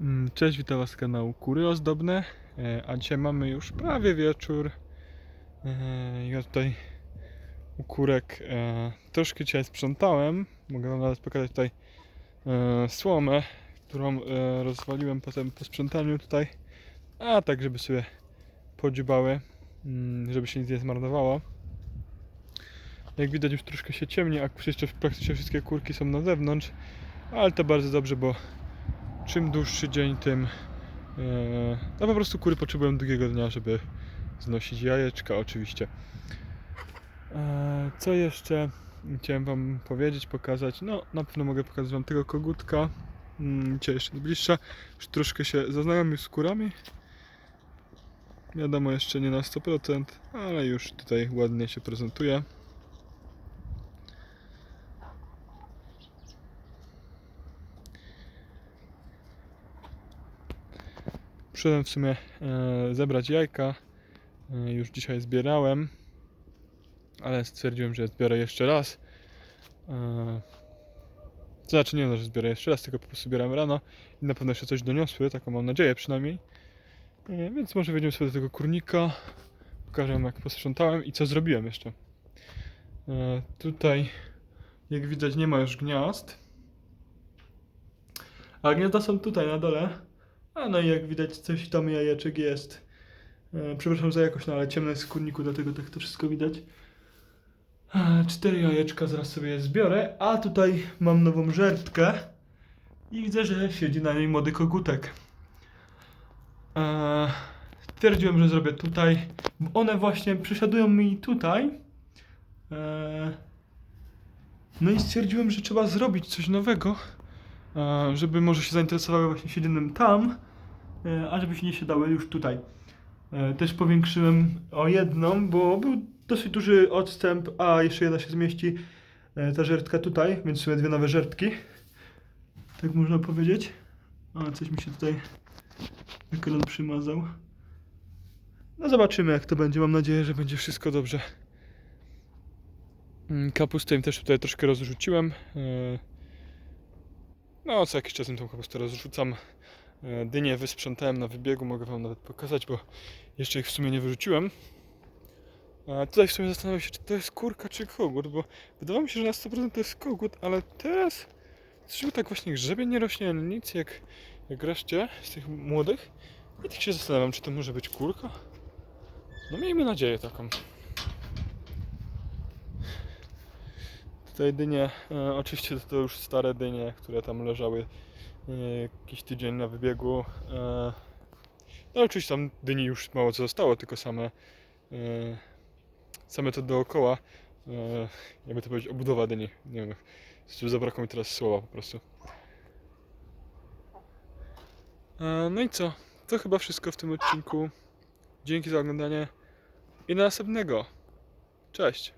Mm, Cześć, witam Was z kanału Kury Ozdobne, E, a dzisiaj mamy już prawie wieczór. E, Ja tutaj u kurek e, troszkę dzisiaj sprzątałem. Mogę Wam nawet pokazać tutaj słomę, którą rozwaliłem potem po sprzątaniu tutaj, a tak żeby sobie podzibały, mm, żeby się nic nie zmarnowało. Jak widać już troszkę się ciemni, a jeszcze praktycznie wszystkie kurki są na zewnątrz, ale to bardzo dobrze, bo czym dłuższy dzień, tym e, no po prostu kury potrzebują długiego dnia, żeby znosić jajeczka oczywiście. E, co jeszcze chciałem wam powiedzieć, pokazać? No na pewno mogę pokazać wam tego kogutka. Mm, Dzisiaj jeszcze bliższa. Już troszkę się zaznajomił z kurami. Wiadomo jeszcze nie na 100%, ale już tutaj ładnie się prezentuje. Przyszedłem w sumie e, zebrać jajka. E, już dzisiaj zbierałem, ale stwierdziłem, że zbiorę jeszcze raz. E, to znaczy nie no, że zbiorę jeszcze raz, tylko po prostu zbieram rano i na pewno jeszcze coś doniosły, taką mam nadzieję przynajmniej. E, więc może wejdziemy sobie do tego kurnika. Pokażę wam jak posprzątałem i co zrobiłem jeszcze. E, tutaj, jak widać, nie ma już gniazd. A gniazda są tutaj na dole. A no i jak widać coś tam jajeczek jest. E, przepraszam za jakość, no ale ciemno jest w dlatego tak to wszystko widać. E, cztery jajeczka zaraz sobie zbiorę, a tutaj mam nową żertkę i widzę, że siedzi na niej młody kogutek. E, stwierdziłem, że zrobię tutaj, one właśnie przysiadują mi tutaj. E, no i stwierdziłem, że trzeba zrobić coś nowego żeby może się zainteresowały właśnie siedzeniem tam, e, a żeby się nie siadały już tutaj. E, Też powiększyłem o jedną, bo był dosyć duży odstęp, a jeszcze jedna się zmieści, e, ta żertka tutaj, więc sumie dwie nowe żertki. Tak można powiedzieć. A, coś mi się tutaj ekran przymazał. No zobaczymy jak to będzie, mam nadzieję, że będzie wszystko dobrze. Mm, Kapustę im też tutaj troszkę rozrzuciłem. No, co jakiś czas im tą kapustę rozrzucam. E, Dynie wysprzątałem na wybiegu, mogę Wam nawet pokazać, bo jeszcze ich w sumie nie wyrzuciłem. A tutaj w sumie zastanawiam się, czy to jest kurka, czy kogut, bo wydawało mi się, że na 100% to jest kogut, ale teraz żeby tak właśnie grzebień nie rośnie, nic jak, jak reszcie z tych młodych. I tak się zastanawiam, czy to może być kurka? No miejmy nadzieję taką. Tutaj dynie, e, oczywiście to już stare dynie, które tam leżały e, jakiś tydzień na wybiegu. E, no oczywiście tam dyni już mało co zostało, tylko same, e, same to dookoła, e, jakby to powiedzieć, obudowa dyni. Nie wiem, zabrakło mi teraz słowa po prostu. E, no i co? To chyba wszystko w tym odcinku. Dzięki za oglądanie i do następnego. Cześć!